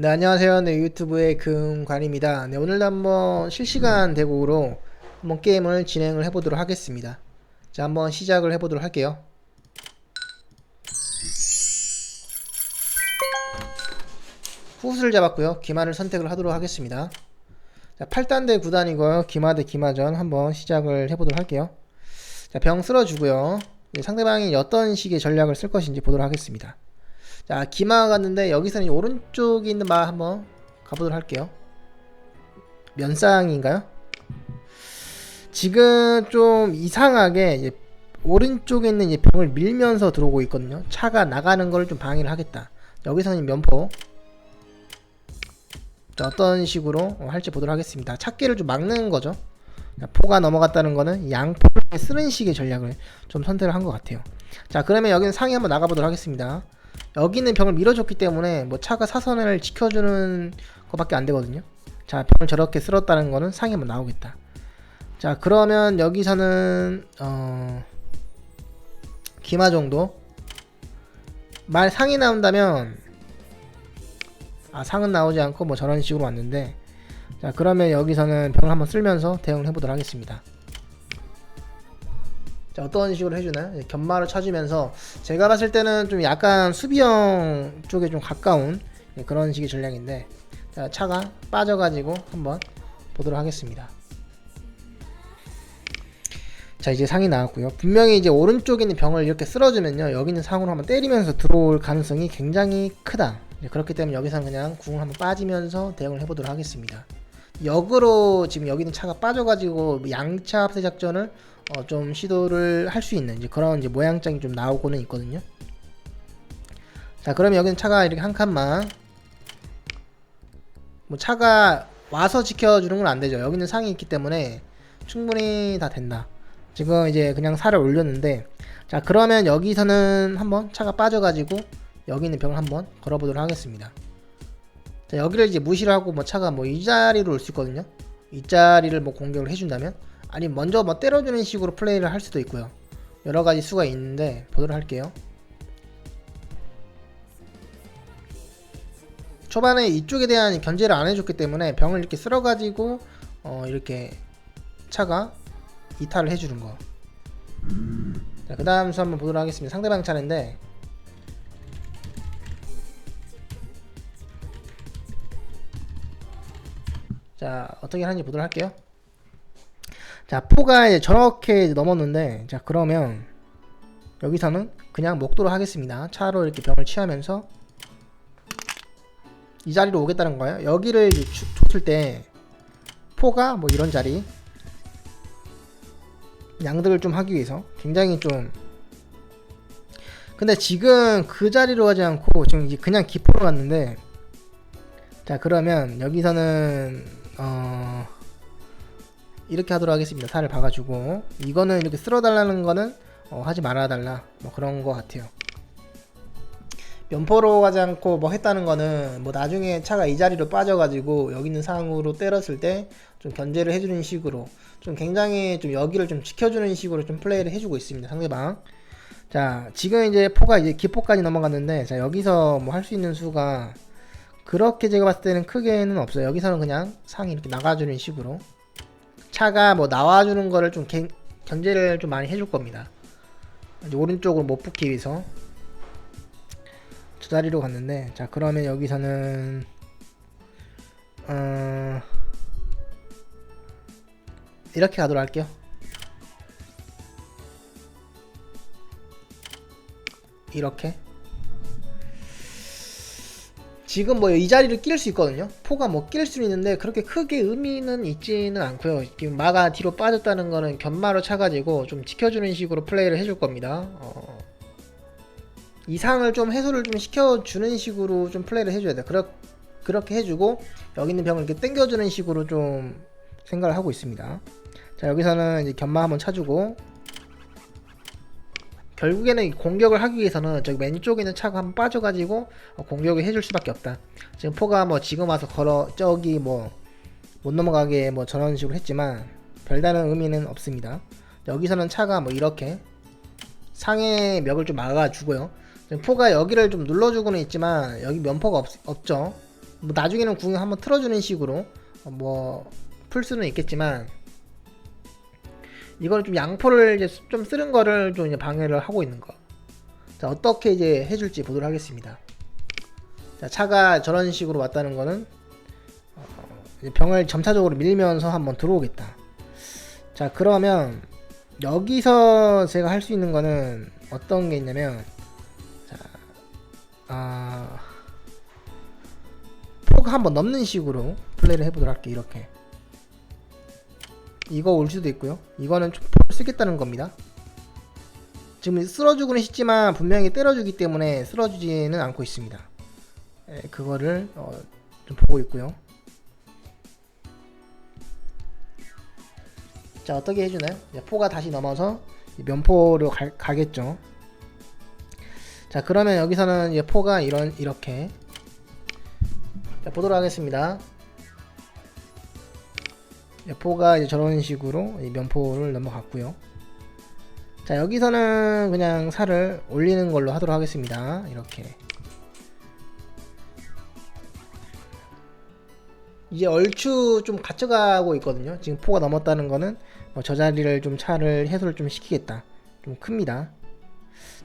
네, 안녕하세요. 네, 유튜브의 금관입니다. 네, 오늘도 한번 실시간 대국으로 한번 게임을 진행을 해보도록 하겠습니다. 자, 한번 시작을 해보도록 할게요. 후수를 잡았고요. 기마를 선택을 하도록 하겠습니다. 자, 8단 대 9단이고요. 기마 대 기마전 한번 시작을 해보도록 할게요. 자, 병 쓸어주고요. 상대방이 어떤 식의 전략을 쓸 것인지 보도록 하겠습니다. 자, 기마가 갔는데 여기서는 이 오른쪽에 있는 마 한번 가보도록 할게요. 면상인가요? 지금 좀 이상하게 오른쪽에 있는 병을 밀면서 들어오고 있거든요. 차가 나가는 걸 좀 방해를 하겠다. 여기서는 면포. 자, 어떤 식으로 어, 할지 보도록 하겠습니다. 찾기를 좀 막는 거죠. 자, 포가 넘어갔다는 거는 양포를 쓰는 식의 전략을 좀 선택을 한 것 같아요. 자, 그러면 여기는 상위 한번 나가보도록 하겠습니다. 여기는 병을 밀어줬기 때문에 뭐 차가 사선을 지켜주는 것밖에 안 되거든요. 자, 병을 저렇게 쓸었다는 거는 상위 한번 나오겠다. 자, 그러면 여기서는 어 기마 정도 말 상이 나온다면 아 상은 나오지 않고 뭐 저런 식으로 왔는데 자 그러면 여기서는 병을 한번 쓸면서 대응을 해보도록 하겠습니다. 자 어떤 식으로 해주나요? 예, 견마를 쳐주면서 제가 봤을 때는 좀 약간 수비형 쪽에 좀 가까운 예, 그런 식의 전략인데 자 차가 빠져가지고 한번 보도록 하겠습니다. 자 이제 상이 나왔고요. 분명히 이제 오른쪽에 있는 병을 이렇게 쓸어주면요 여기 있는 상으로 한번 때리면서 들어올 가능성이 굉장히 크다. 네, 그렇기 때문에 여기서는 그냥 궁을 한번 빠지면서 대응을 해보도록 하겠습니다. 역으로 지금 여기 있는 차가 빠져가지고 양차 합세 작전을 어, 좀 시도를 할 수 있는 이제 그런 이제 모양장이 좀 나오고는 있거든요. 자, 그러면 여기는 차가 이렇게 한 칸만 뭐 차가 와서 지켜주는 건 안 되죠. 여기는 상이 있기 때문에 충분히 다 된다. 지금 이제 그냥 살을 올렸는데 자 그러면 여기서는 한번 차가 빠져가지고 여기 있는 병을 한번 걸어보도록 하겠습니다. 자, 여기를 이제 무시를 하고 뭐 차가 뭐 이 자리로 올 수 있거든요. 이 자리를 뭐 공격을 해준다면 아니 먼저 뭐 때려주는 식으로 플레이를 할 수도 있고요. 여러 가지 수가 있는데 보도록 할게요. 초반에 이쪽에 대한 견제를 안 해줬기 때문에 병을 이렇게 쓸어가지고 어 이렇게 차가 이탈을 해주는 거. 자, 그 다음 수 한번 보도록 하겠습니다. 상대방 차례인데 자 어떻게 하는지 보도록 할게요. 자 포가 이제 저렇게 이제 넘었는데 자 그러면 여기서는 그냥 먹도록 하겠습니다. 차로 이렇게 병을 취하면서 이 자리로 오겠다는 거예요. 여기를 줬을 때 포가 뭐 이런 자리 양득을 좀 하기 위해서 굉장히 좀 근데 지금 그 자리로 가지 않고 지금 이제 그냥 기포로 갔는데 자 그러면 여기서는 어 이렇게 하도록 하겠습니다. 살을 박아주고. 이거는 이렇게 쓸어달라는 거는 어, 하지 말아달라. 뭐 그런 거 같아요. 면포로 가지 않고 뭐 했다는 거는 뭐 나중에 차가 이 자리로 빠져가지고 여기 있는 상으로 때렸을 때 좀 견제를 해주는 식으로 좀 굉장히 좀 여기를 좀 지켜주는 식으로 좀 플레이를 해주고 있습니다 상대방. 자 지금 이제 포가 이제 기포까지 넘어갔는데 자 여기서 뭐 할 수 있는 수가 그렇게 제가 봤을 때는 크게는 없어요. 여기서는 그냥 상이 이렇게 나가주는 식으로 차가 뭐 나와주는 거를 좀 개- 견제를 좀 많이 해줄 겁니다. 이제 오른쪽으로 못 붙기 위해서. 저 자리로 갔는데 자 그러면 여기서는 어 이렇게 가도록 할게요. 이렇게 지금 뭐 이 자리를 낄 수 있거든요 포가 뭐 낄 수 있는데 그렇게 크게 의미는 있지는 않고요 지금 마가 뒤로 빠졌다는 거는 견마로 차가지고 좀 지켜주는 식으로 플레이를 해줄 겁니다 어, 이상을 좀 해소를 좀 시켜주는 식으로 좀 플레이를 해줘야 돼. 그렇, 그렇게 해주고 여기 있는 병을 이렇게 당겨주는 식으로 좀 생각을 하고 있습니다. 자 여기서는 이제 견마 한번 차주고 결국에는 이 공격을 하기 위해서는 저기 왼쪽에 있는 차가 한번 빠져가지고 어, 공격을 해줄 수밖에 없다. 지금 포가 뭐 지금 와서 걸어 저기 뭐 못 넘어가게 뭐 저런 식으로 했지만 별다른 의미는 없습니다. 여기서는 차가 뭐 이렇게 상의 멱을 좀 막아주고요. 포가 여기를 좀 눌러주고는 있지만 여기 면포가 없, 없죠. 뭐 나중에는 궁 한번 틀어주는 식으로 어, 뭐풀 수는 있겠지만 이걸 좀 양포를 이제 수- 좀 쓰는 거를 좀 이제 방해를 하고 있는 거. 자 어떻게 이제 해줄지 보도록 하겠습니다. 자 차가 저런 식으로 왔다는 거는 어, 병을 점차적으로 밀면서 한번 들어오겠다. 자 그러면 여기서 제가 할 수 있는 거는 어떤 게 있냐면 자 아. 포그 한번 넘는 식으로 플레이를 해보도록 할게요 이렇게 이거 올 수도 있고요. 이거는 좀 포를 쓰겠다는 겁니다. 지금 쓸어주고는 싶지만 분명히 때려주기 때문에 쓸어주지는 않고 있습니다. 예, 그거를 어, 좀 보고 있고요. 자 어떻게 해주나요? 포가 다시 넘어서 이 면포로 갈- 가겠죠. 자 그러면 여기서는 포가 이런 이렇게. 자, 보도록 하겠습니다. 포가 이제 저런 식으로 이 면포를 넘어갔고요. 자, 여기서는 그냥 살을 올리는 걸로 하도록 하겠습니다. 이렇게. 이제 얼추 좀 갇혀가고 있거든요. 지금 포가 넘었다는 거는 뭐 저 자리를 좀 차를 해소를 좀 시키겠다. 좀 큽니다.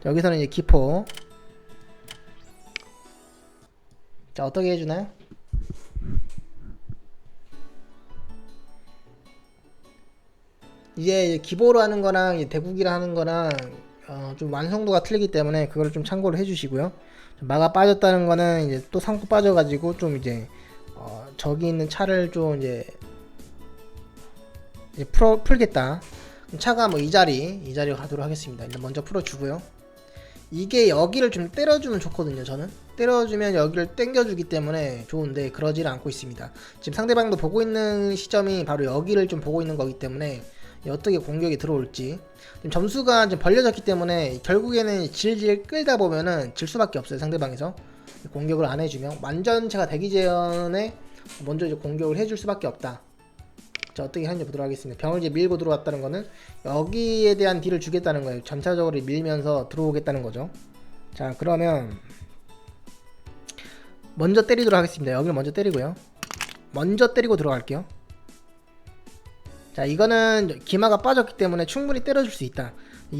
자, 여기서는 이제 기포. 자, 어떻게 해주나요? 이제 기보로 하는 거랑 대국이라 하는 거랑 어, 좀 완성도가 틀리기 때문에 그걸 좀 참고를 해주시고요. 좀 마가 빠졌다는 거는 이제 또 상고 빠져가지고 좀 이제 어, 저기 있는 차를 좀 이제 이제 풀어 풀겠다. 차가 뭐 이 자리 이 자리로 가도록 하겠습니다. 일단 먼저 풀어주고요. 이게 여기를 좀 때려주면 좋거든요. 저는 때려주면 여기를 당겨주기 때문에 좋은데 그러지를 않고 있습니다. 지금 상대방도 보고 있는 시점이 바로 여기를 좀 보고 있는 거기 때문에 어떻게 공격이 들어올지. 지금 점수가 좀 벌려졌기 때문에 결국에는 질질 끌다 보면은 질 수밖에 없어요 상대방에서. 공격을 안 해주면. 완전체가 되기 전에 먼저 이제 공격을 해줄 수밖에 없다. 자 어떻게 하는지 보도록 하겠습니다. 병을 이제 밀고 들어왔다는 거는 여기에 대한 딜을 주겠다는 거예요. 점차적으로 밀면서 들어오겠다는 거죠. 자 그러면 먼저 때리도록 하겠습니다. 여기를 먼저 때리고요. 먼저 때리고 들어갈게요 자 이거는 기마가 빠졌기 때문에 충분히 때려줄 수 있다.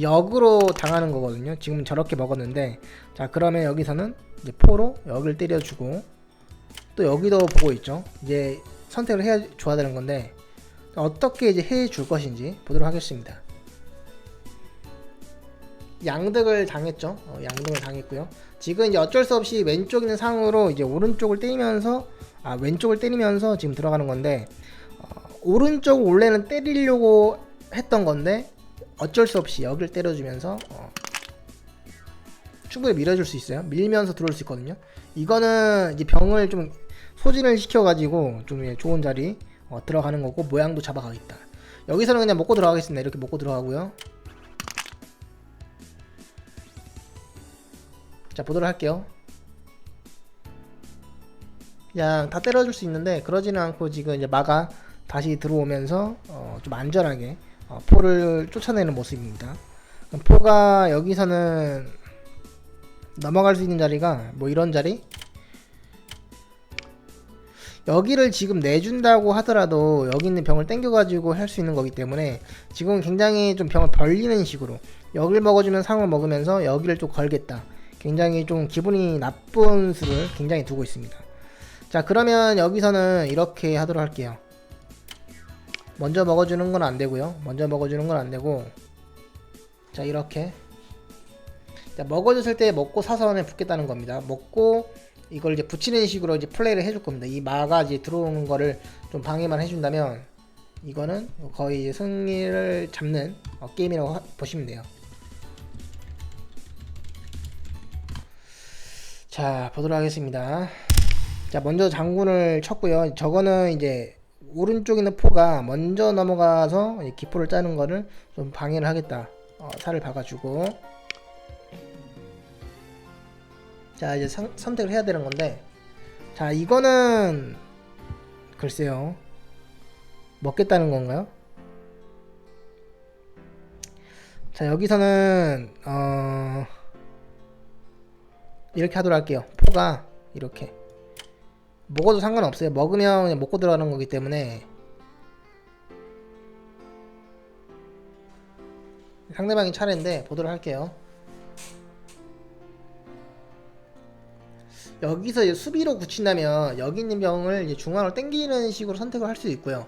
역으로 당하는 거거든요. 지금 저렇게 먹었는데. 자 그러면 여기서는 이제 포로 여기를 때려주고 또 여기도 보고 있죠. 이제 선택을 해 줘야 되는 건데 어떻게 이제 해 줄 것인지 보도록 하겠습니다. 양득을 당했죠. 어, 양득을 당했고요. 지금 이제 어쩔 수 없이 왼쪽 있는 상으로 이제 오른쪽을 때리면서 아 왼쪽을 때리면서 지금 들어가는 건데 오른쪽 원래는 때리려고 했던 건데 어쩔 수 없이 여기를 때려주면서 어, 충분히 밀어줄 수 있어요. 밀면서 들어올 수 있거든요. 이거는 이제 병을 좀 소진을 시켜가지고 좀 예, 좋은 자리 어, 들어가는 거고 모양도 잡아가겠다. 여기서는 그냥 먹고 들어가겠습니다. 이렇게 먹고 들어가고요. 자 보도록 할게요. 그냥 다 때려줄 수 있는데 그러지는 않고 지금 이제 마가 다시 들어오면서 어, 좀 안전하게 어, 포를 쫓아내는 모습입니다. 포가 여기서는 넘어갈 수 있는 자리가 뭐 이런 자리? 여기를 지금 내준다고 하더라도 여기 있는 병을 땡겨가지고 할 수 있는 거기 때문에 지금 굉장히 좀 병을 벌리는 식으로 여기를 먹어주면 상을 먹으면서 여기를 좀 걸겠다. 굉장히 좀 기분이 나쁜 수를 굉장히 두고 있습니다. 자 그러면 여기서는 이렇게 하도록 할게요. 먼저 먹어주는 건 안 되고요. 먼저 먹어주는 건 안 되고 자 이렇게 자, 먹어줬을 때 먹고 사선에 붙겠다는 겁니다. 먹고 이걸 이제 붙이는 식으로 이제 플레이를 해줄 겁니다. 이 마가 이제 들어오는 거를 좀 방해만 해준다면 이거는 거의 승리를 잡는 어, 게임이라고 하- 보시면 돼요. 자 보도록 하겠습니다. 자 먼저 장군을 쳤고요. 저거는 이제 오른쪽 있는 포가 먼저 넘어가서 이 기포를 짜는 거를 좀 방해를 하겠다. 어, 살을 박아주고. 자 이제 선, 선택을 해야 되는 건데. 자 이거는 글쎄요. 먹겠다는 건가요? 자 여기서는 어 이렇게 하도록 할게요. 포가 이렇게 먹어도 상관없어요. 먹으면 그냥 먹고 들어가는 거기 때문에 상대방이 차례인데 보도록 할게요. 여기서 수비로 굳힌다면 여기 있는 병을 중앙으로 당기는 식으로 선택을 할 수 있고요.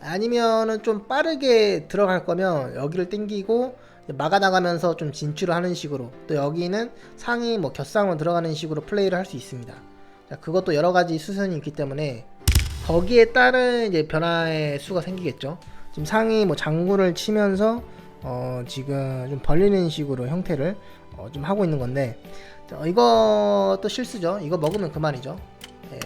아니면은 좀 빠르게 들어갈 거면 여기를 당기고 막아 나가면서 좀 진출을 하는 식으로 또 여기는 상위 뭐 곁상으로 들어가는 식으로 플레이를 할 수 있습니다. 자, 그것도 여러 가지 수순이 있기 때문에 거기에 따른 이제 변화의 수가 생기겠죠. 지금 상위 뭐 장구를 치면서 어 지금 좀 벌리는 식으로 형태를 어, 좀 하고 있는 건데 자, 이것도 실수죠. 이거 먹으면 그만이죠. 예.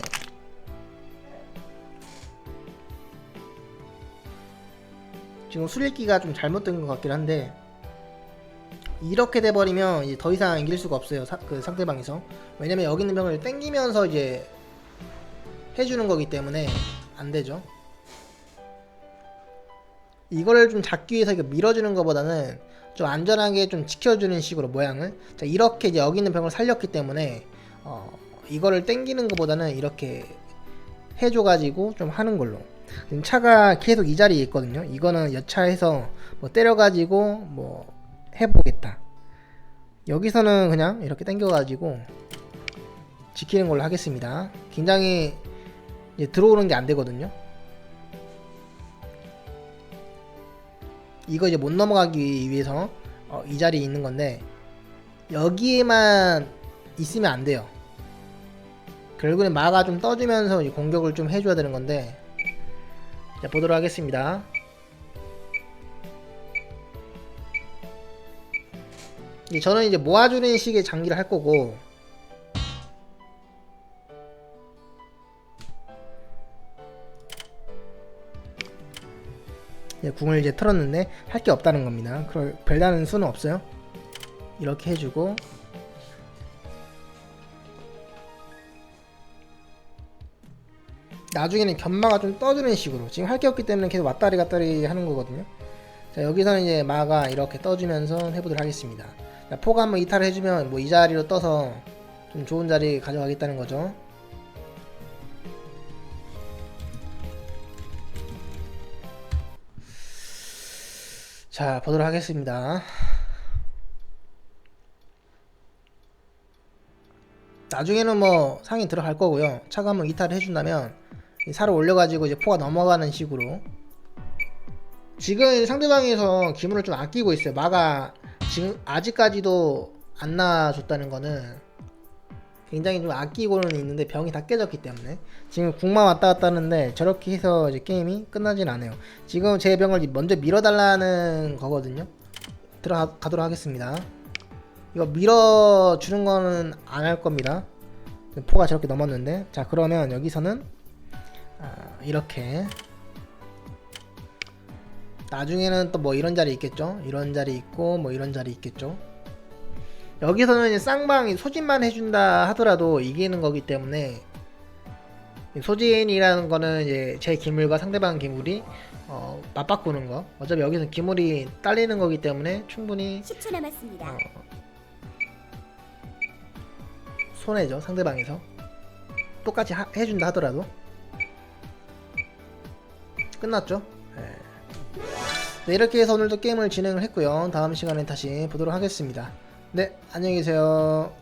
지금 수리기가 좀 잘못된 것 같긴 한데 이렇게 돼버리면 이제 더 이상 이길 수가 없어요. 사- 그 상대방에서 왜냐면 여기 있는 병을 땡기면서 이제 해주는 거기 때문에 안 되죠. 이거를 좀 잡기 위해서 이렇게 밀어주는 것보다는 좀 안전하게 좀 지켜주는 식으로 모양을 자 이렇게 이제 여기 있는 병을 살렸기 때문에 어 이거를 땡기는 것보다는 이렇게 해줘가지고 좀 하는 걸로 지금 차가 계속 이 자리에 있거든요 이거는 여차해서 뭐 때려가지고 뭐 해보겠다 여기서는 그냥 이렇게 땡겨가지고 지키는 걸로 하겠습니다 굉장히 들어오는 게 안 되거든요 이거 이제 못 넘어가기 위해서 어, 이 자리에 있는 건데 여기에만 있으면 안 돼요. 결국엔 마가 좀 떠주면서 이 공격을 좀 해줘야 되는 건데 자 보도록 하겠습니다. 이 저는 이제 모아주는 식의 장기를 할 거고 이제 궁을 이제 틀었는데 할 게 없다는 겁니다. 그럴 별다른 수는 없어요. 이렇게 해주고 나중에는 견마가 좀 떠주는 식으로 지금 할 게 없기 때문에 계속 왔다리 갔다리 하는 거거든요. 자 여기서는 이제 마가 이렇게 떠주면서 해보도록 하겠습니다. 자, 포가 한번 이탈을 해주면 뭐 이 자리로 떠서 좀 좋은 자리 가져가겠다는 거죠. 자 보도록 하겠습니다. 나중에는 뭐 상이 들어갈 거고요. 차가 한번 이탈을 해준다면 이 살을 올려가지고 이제 포가 넘어가는 식으로 지금 상대방에서 기물을 좀 아끼고 있어요. 마가 지금 아직까지도 안 나와줬다는 거는 굉장히 좀 아끼고는 있는데 병이 다 깨졌기 때문에 지금 궁만 왔다 갔다 하는데 저렇게 해서 이제 게임이 끝나진 않아요. 지금 제 병을 먼저 밀어달라는 거거든요. 들어가도록 하겠습니다. 이거 밀어주는 거는 안 할 겁니다. 포가 저렇게 넘었는데 자 그러면 여기서는 아, 이렇게 나중에는 또 뭐 이런 자리 있겠죠? 이런 자리 있고 뭐 이런 자리 있겠죠? 여기서는 쌍방이 소진만 해준다 하더라도 이기는 거기 때문에 이 소진이라는 거는 이제 제 기물과 상대방 기물이 어, 맞바꾸는 거. 어차피 여기서 기물이 딸리는 거기 때문에 충분히 10초 남았습니다. 어, 손해죠 상대방에서. 똑같이 하- 해준다 하더라도. 끝났죠? 네. 네, 이렇게 해서 오늘도 게임을 진행을 했고요. 다음 시간에 다시 보도록 하겠습니다. 네 안녕히 계세요